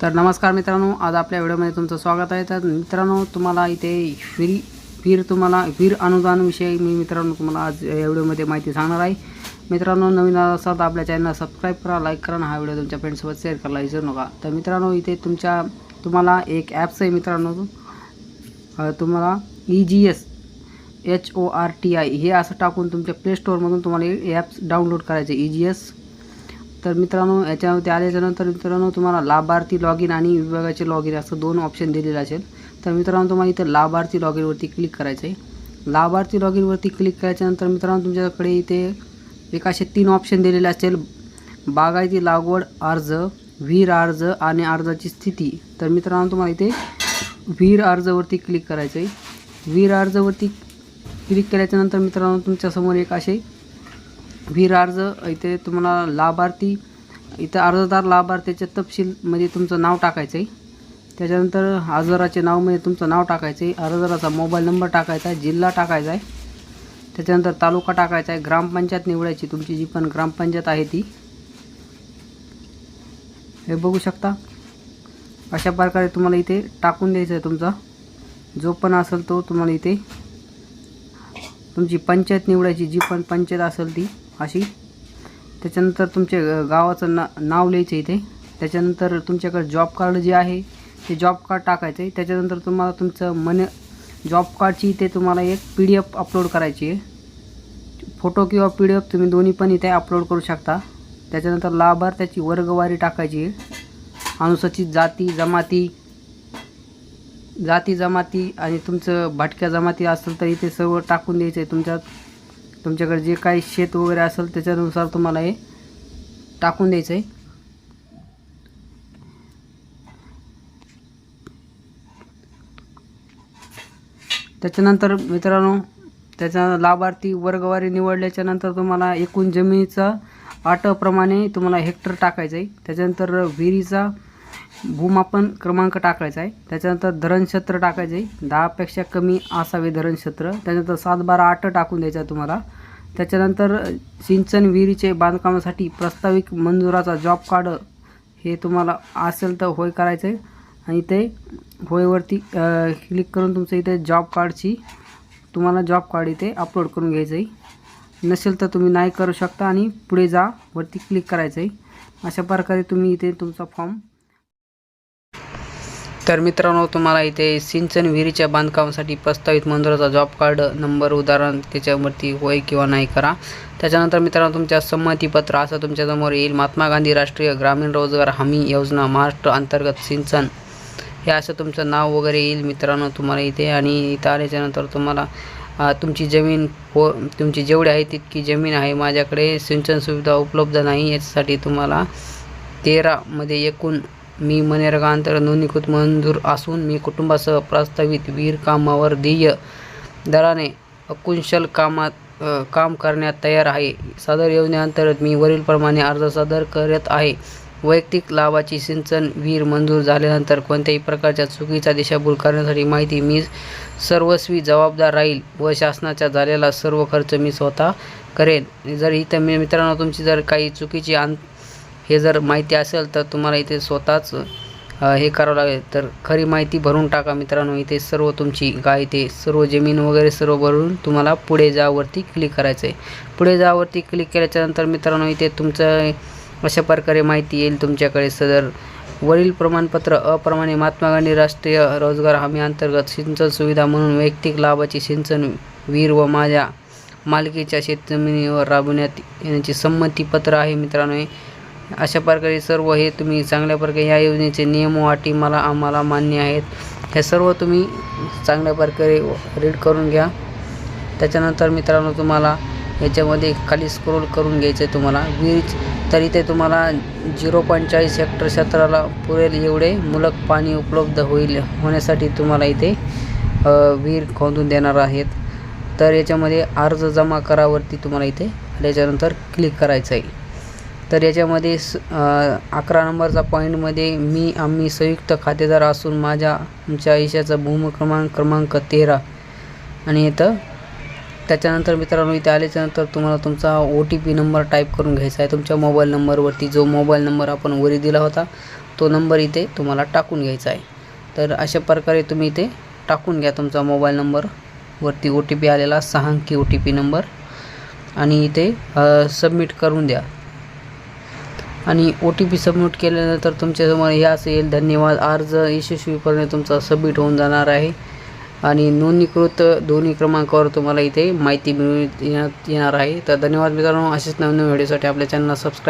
तर नमस्कार मित्रांनो आज आपल्या व्हिडिओमध्ये तुमचं स्वागत आहे. तर मित्रांनो तुम्हाला इथे फिर फिर तुम्हाला वीर अनुदानविषयी मी मित्रांनो तुम्हाला आज या व्हिडिओमध्ये माहिती सांगणार आहे. मित्रांनो नवीन असाल तर आपल्या चॅनलला सबस्क्राईब करा लाईक करा हा व्हिडिओ तुमच्या फ्रेंड्सोबत शेअर करायला विसरू नका. तर मित्रांनो इथे तुमच्या तुम्हाला एक ॲप्स आहे मित्रांनो. तुम्हाला E G S H O R T I हे असं टाकून तुमच्या प्ले स्टोअरमधून तुम्हाला हे ॲप्स डाउनलोड करायचे. ई जी एस तर मित्रांनो याच्यावरती आल्याच्यानंतर मित्रांनो तुम्हाला लाभार्थी लॉग इन आणि विभागाचे लॉग इन असं दोन ऑप्शन दिलेलं असेल. तर मित्रांनो तुम्हाला इथं लाभार्थी लॉग इनवरती क्लिक करायचं आहे. लाभार्थी लॉग इनवरती क्लिक केल्याच्यानंतर मित्रांनो तुमच्याकडे इथे एक असे तीन ऑप्शन दिलेले असेल बागायती लागवड अर्ज वीर अर्ज आणि अर्जाची स्थिती. तर मित्रांनो तुम्हाला इथे वीर अर्जवरती क्लिक करायचं आहे. वीर अर्जवरती क्लिक केल्याच्यानंतर मित्रांनो तुमच्यासमोर एक असे वीर अर्ज इथे तुम्हाला लाभार्थी इथं अर्जदार लाभार्थीच्या तपशीलमध्ये तुमचं नाव टाकायचं आहे त्याच्यानंतर अर्जदाराचे नावमध्ये तुमचं नाव टाकायचं आहे अर्जदाराचा मोबाईल नंबर टाकायचा आहे जिल्हा टाकायचा आहे. त्याच्यानंतर तालुका टाकायचा आहे ग्रामपंचायत निवडायची तुमची जी पण ग्रामपंचायत आहे ती. हे बघू शकता. अशा प्रकारे तुम्हाला इथे टाकून द्यायचं आहे तुमचा. जो पण असेल तो तुम्हाला इथे तुमची पंचायत निवडायची जी पण पंचायत असेल ती. अशी. त्याच्यानंतर तुमच्या गावाचं ना नाव लिहायचं इथे. त्याच्यानंतर तुमच्याकडे जॉब कार्ड जे आहे ते जॉब कार्ड टाकायचं आहे त्याच्यानंतर तुम्हाला तुमचं मन जॉब कार्डची इथे तुम्हाला एक पी डी एफ अपलोड करायची आहे. फोटो किंवा पी डी एफ तुम्ही दोन्ही पण इथे अपलोड करू शकता. त्याच्यानंतर लाभार्थ्याची वर्गवारी टाकायची आहे. अनुसूचित जाती जमाती जाती जमाती आणि तुमचं भटक्या जमाती असेल तर इथे सर्व टाकून द्यायचं आहे. तुमच्या तुमच्याकडे जे काही शेत वगैरे असेल त्याच्यानुसार तुम्हाला हे टाकून द्यायचं आहे. त्याच्यानंतर मित्रांनो त्याचा लाभार्थी वर्गवारी निवडल्याच्या नंतर तुम्हाला एकूण जमिनीचा आटप्रमाणे तुम्हाला हेक्टर टाकायचं आहे. त्याच्यानंतर विहिरीचा भूमापन क्रमांक टाकायचा आहे. त्याच्यानंतर धरणक्षेत्र टाकायचं आहे. दहापेक्षा कमी असावे धरणक्षेत्र. त्याच्यानंतर सात बारा आठ टाकून द्यायचं आहे तुम्हाला. त्याच्यानंतर सिंचन विहिरीचे बांधकामासाठी प्रस्ताविक मंजुराचा जॉब कार्ड हे तुम्हाला असेल तर होय करायचं आहे. आणि ते होयवरती क्लिक करून तुमचं इथे जॉब कार्डची तुम्हाला जॉब कार्ड इथे अपलोड करून घ्यायचं आहे. नसेल तर तुम्ही नाही करू शकता आणि पुढे जा वरती क्लिक करायचं आहे. अशा प्रकारे तुम्ही इथे तुमचा फॉर्म तर मित्रांनो तुम्हाला इथे सिंचन विहिरीच्या बांधकामासाठी प्रस्तावित मंजुराचा जॉब कार्ड नंबर उदाहरण त्याच्यावरती होय किंवा नाही करा. त्याच्यानंतर मित्रांनो तुमच्या संमतीपत्र असं तुमच्यासमोर येईल. महात्मा गांधी राष्ट्रीय ग्रामीण रोजगार हमी योजना महाराष्ट्र अंतर्गत सिंचन. हे असं तुमचं नाव वगैरे येईल मित्रांनो तुम्हाला इथे. आणि इथं आल्याच्यानंतर तुम्हाला तुमची जमीन हो तुमची जेवढी आहे तितकी जमीन आहे माझ्याकडे. सिंचन सुविधा उपलब्ध नाही. याच्यासाठी तुम्हाला तेरामध्ये एकूण मी मनरेगा नोंदणीकृत मंजूर असून मी कुटुंबासह प्रस्तावित वीर कामावर ध्येय दराने अकुशल कामात काम करण्यात तयार आहे. सदर योजनेअंतर्गत मी वरीलप्रमाणे अर्ज सादर करत आहे. वैयक्तिक लाभाची सिंचन विहीर मंजूर झाल्यानंतर कोणत्याही प्रकारच्या चुकीचा दिशाभूल करण्यासाठी माहिती मी सर्वस्वी जबाबदार राहील व शासनाच्या झालेला सर्व खर्च मी स्वतः करेन. जर इथं मी मित्रांनो तुमची जर काही चुकीची आं हे जर माहिती असेल तर तुम्हाला इथे स्वतःच हे करावं लागेल. तर खरी माहिती भरून टाका मित्रांनो. इथे सर्व तुमची गाय इथे सर्व जमीन वगैरे सर्व भरून तुम्हाला पुढे जावरती क्लिक करायचं आहे. पुढे जावरती क्लिक केल्याच्यानंतर मित्रांनो इथे तुमचं अशा प्रकारे माहिती येईल तुमच्याकडे. सदर वरील प्रमाणपत्र अप्रमाणे महात्मा गांधी राष्ट्रीय रोजगार हमी अंतर्गत सिंचन सुविधा म्हणून वैयक्तिक लाभाची सिंचन वीर व माझ्या मालकीच्या शेतजमिनीवर राबवण्यात येण्याची संमतीपत्र आहे मित्रांनो. अशा प्रकारे सर्व हे तुम्ही चांगल्या प्रकारे ह्या योजनेचे नियम व अटी मला आम्हाला मान्य आहेत. हे सर्व तुम्ही चांगल्या प्रकारे रीड करून घ्या. त्याच्यानंतर मित्रांनो तुम्हाला याच्यामध्ये खाली स्क्रोल करून घ्यायचं आहे तुम्हाला. वीज तर इथे तुम्हाला झिरो पॉईंट चाळीस हेक्टर क्षेत्राला पुरेल एवढे मुलक पाणी उपलब्ध होईल होण्यासाठी तुम्हाला इथे विहीर खोदून देणार आहेत. तर याच्यामध्ये अर्ज जमा करावरती तुम्हाला इथे त्याच्यानंतर क्लिक करायचं आहे तर याच्यामध्ये स अकरा नंबरचा पॉईंटमध्ये मी आम्ही संयुक्त खातेदार असून माझ्या आमच्या आयुष्याचा भूम क्रमांक क्रमांक तेरा. आणि इथं त्याच्यानंतर मित्रांनो इथे आल्याच्यानंतर तुम्हाला तुमचा O T P number type करून घ्यायचा आहे. तुमच्या मोबाईल नंबरवरती जो मोबाईल नंबर आपण वरी दिला होता तो नंबर इथे तुम्हाला टाकून घ्यायचा आहे. तर अशा प्रकारे तुम्ही इथे टाकून घ्या तुमचा मोबाईल नंबरवरती ओ टी पी आलेला सहा अंकी ओ टी पी नंबर. आणि इथे सबमिट करून द्या. आणि ओ टी पी सबमिट केल्यानंतर तुमच्यासमोर हे असं येईल धन्यवाद. अर्ज यशस्वीपणे तुमचा सबमिट होऊन जाणार आहे. आणि नोंदणीकृत दोन्ही क्रमांकावर तुम्हाला इथे माहिती मिळू येण्यात येणार आहे. तर धन्यवाद मित्रांनो. असेच नवीन व्हिडिओसाठी आपल्या चॅनलला सबस्क्राईब